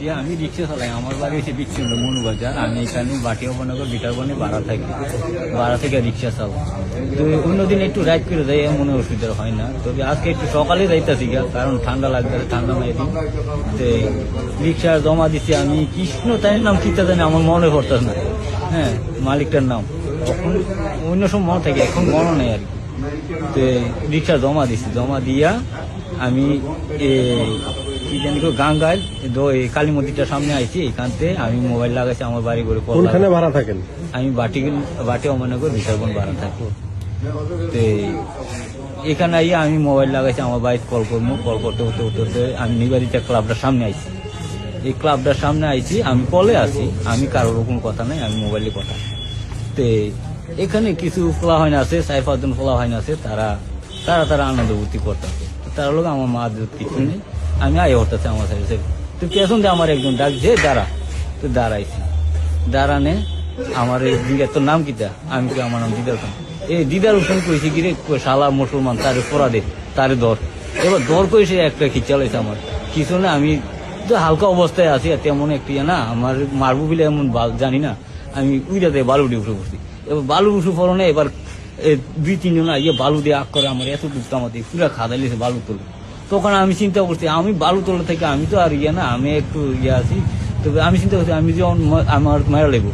দিয়ে আমি রিক্সা চালাই, আমার বাড়ি হচ্ছে বিচ্ছিন্ন মনুবাজার। আমি এখানে বাটিয়া বনগর বিটার বনে ভাড়া থাকি। ভাড়া থেকে রিক্সা চালাই তো অন্যদিন একটু রাইড করে যাই মনে অসুবিধা হয় না। তবে আজকে একটু সকালে যাইতেছি গা কারণ ঠান্ডা লাগবে, ঠান্ডা নাই দিন। তো রিক্সা জমা দিচ্ছি আমি, কৃষ্ণ তাই নাম কিতা জানি, আমার মনে পড়তেছে না। হ্যাঁ মালিকটার নাম। তখন অন্য সময় মনে থাকে, এখন মনে নেই আর কি। তো রিক্সা জমা দিছি, জমা দিয়া আমি কি জানি গাঙ্গাইল কালী মন্দিরটার সামনে আইছি এখানতে আমি মোবাইল লাগাইছি আমার বাড়ি করে কোনখানে ভাড়া থাকেন? আমি বাটি বাটি অমরনগর বিশালবন বাড়া থাকব তো এখানে আইয়া আমি মোবাইল লাগাইছি আমার বাড়িতে কল করব কল করতে করতে করতে করতে আমি নিবারিতা ক্লাবটার সামনে আইছি। এই ক্লাবটার সামনে আইছি আমি কলে আছি আমি কারোর কোনো কথা নাই আমি মোবাইলে কথা। তো এখানে কিছু ফোলা হয় না আছে চার পাঁচজন ফোলা হয় না আছে তারা তারা তারা আনন্দ করতেছে। তারা লোক আমার মা দুধ কিছু নেই। আমি আয় হতেছে আমার সাইড তো পেছন দিয়ে আমার একজন ডাক যে দাঁড়া। তো দাঁড়াইছি। দাঁড়ানে আমার এই তোর নাম কিটা আমি কি আমার নাম দিদার খান। এই দিদার ফোন করেছি কি রে শালা মুসলমান, তারে পড়া দে, তারে দর এবার দর করে সে একটা খিচালাইছে আমার। কিছু না, আমি তো হালকা অবস্থায় আছি তেমন একটি না, আমার মারবো বলে এমন জানি না, আমি উইটাতে বালু দিয়ে উঠে পড়ছি। এবার বালু উঠে পড়নে এবার এ দুই তিনজন ইয়ে বালু দিয়ে আগ করে আমার এত দুঃখ আমাদের পুরা খাদাইলেছে বালু তোলে। তখন আমি চিন্তা করছি আমি বালুতলা থেকে আমি তো আর ইয়ে না আমি একটু ইয়ে আছি। তবে আমি চিন্তা করছি আমি যখন আমার মারা লেবো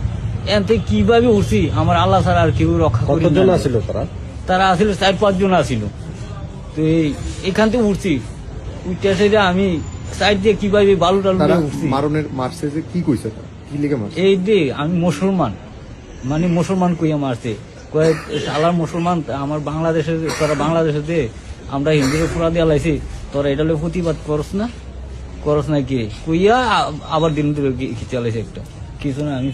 এন থেকে কীভাবে উঠছি? আমার আল্লাহ ছাড়া আর কেউ রক্ষা করি। আছিল তারা? তারা আসলে চার পাঁচজন আসিল। তো এই এখান থেকে উঠছি। উঠতে সেটা আমি সাইড দিয়ে কীভাবে বালু টালু উঠছি? মারছে যে কি কইছে কি লিগে মারছে? এই দে আমি মুসলমান মানে মুসলমান কইয়া মারছে। কয়েক শালার মুসলমান আমার বাংলাদেশের তোরা বাংলাদেশে আমরা হিন্দুদের পুরা দিয়ে লাইছি তোরা এটা লোক প্রতিবাদ করস না? করস না কি? কইয়া আবার দিন ধরে খিচে একটা। কিছু না আমি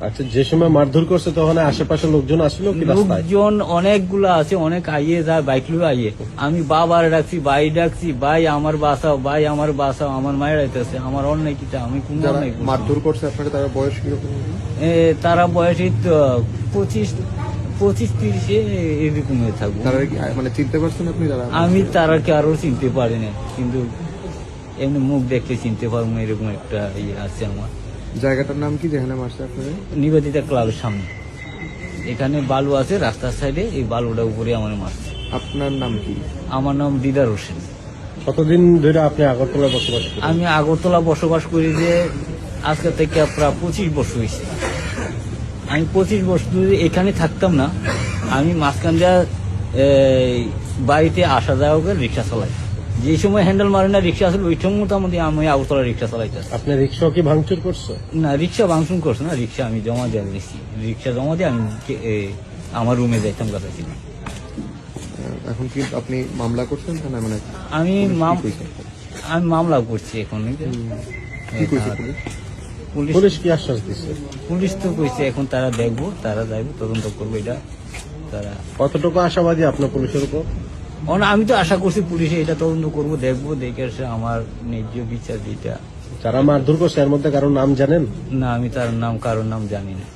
আচ্ছা যে সময় মারধর করছে তখন আশেপাশে লোকজন আসলো লোকজন অনেকগুলো আছে অনেক আইয়ে যায় বাইক লুয়ে আইয়ে। আমি বাবার ডাকছি ভাই ডাকছি ভাই আমার বাসাও ভাই আমার বাসাও আমার মায়ের আইতেছে আমার অন্যায় কিটা আমি কোন অন্যায় মারধর করছে আপনাকে তারা বয়স কীরকম? তারা বয়সী তো পঁচিশ পঁচিশ তিরিশে এরকম হয়ে থাকব। তারা কি মানে চিনতে পারছেন আপনি যারা আমি আরও চিনতে পারি না কিন্তু এমনি মুখ দেখলে চিনতে পারব না এরকম একটা ইয়ে আছে আমার। জায়গাটার নাম কি যেখানে মারছে নিবেদিতা ক্লাবের সামনে। এখানে বালু আছে রাস্তার সাইডে এই বালুটা উপরে আমার মারছে। আপনার নাম কি? আমার নাম দিদার হোসেন। কতদিন ধরে আপনি আগরতলা বসবাস করেন? আমি আগরতলা বসবাস করি যে আজকে থেকে প্রায় পঁচিশ বছর হয়েছে। আমি পঁচিশ বছর ধরে এখানে থাকতাম না। আমি মাঝখান দিয়া বাড়িতে আসা যাওয়া করে রিক্সা চালাই। যে সময় হ্যান্ডেল মারে না রিক্সা আসলে ওই সময় মোটামুটি আমি আগরতলা রিক্সা চালাইতে আপনি রিক্সা কি ভাঙচুর করছে? না রিক্সা ভাঙচুর করছে না রিক্সা আমি জমা দিয়ে দিয়েছি। রিক্সা জমা দিয়ে আমি আমার রুমে যাইতাম কাছাকাছি আহ, এখন কি আপনি মামলা করছেন না মানে আমি মাম আমি মামলা করছি এখন। কি কইছে পুলিশ কি আশ্বাস দিচ্ছে পুলিশ তো কইছে এখন তারা দেখব তারা যাইবো তদন্ত করব এটা তারা কতটুকু আশাবাদী আপনার পুলিশের উপর? অন- আমি তো আশা করছি পুলিশে এটা তদন্ত করব দেখব দেখে এসে আমার ন্যায্য বিচার যেটা। তারা মারধর করছে এর মধ্যে কারোর নাম জানেন? না আমি তার নাম কারোর নাম জানি না।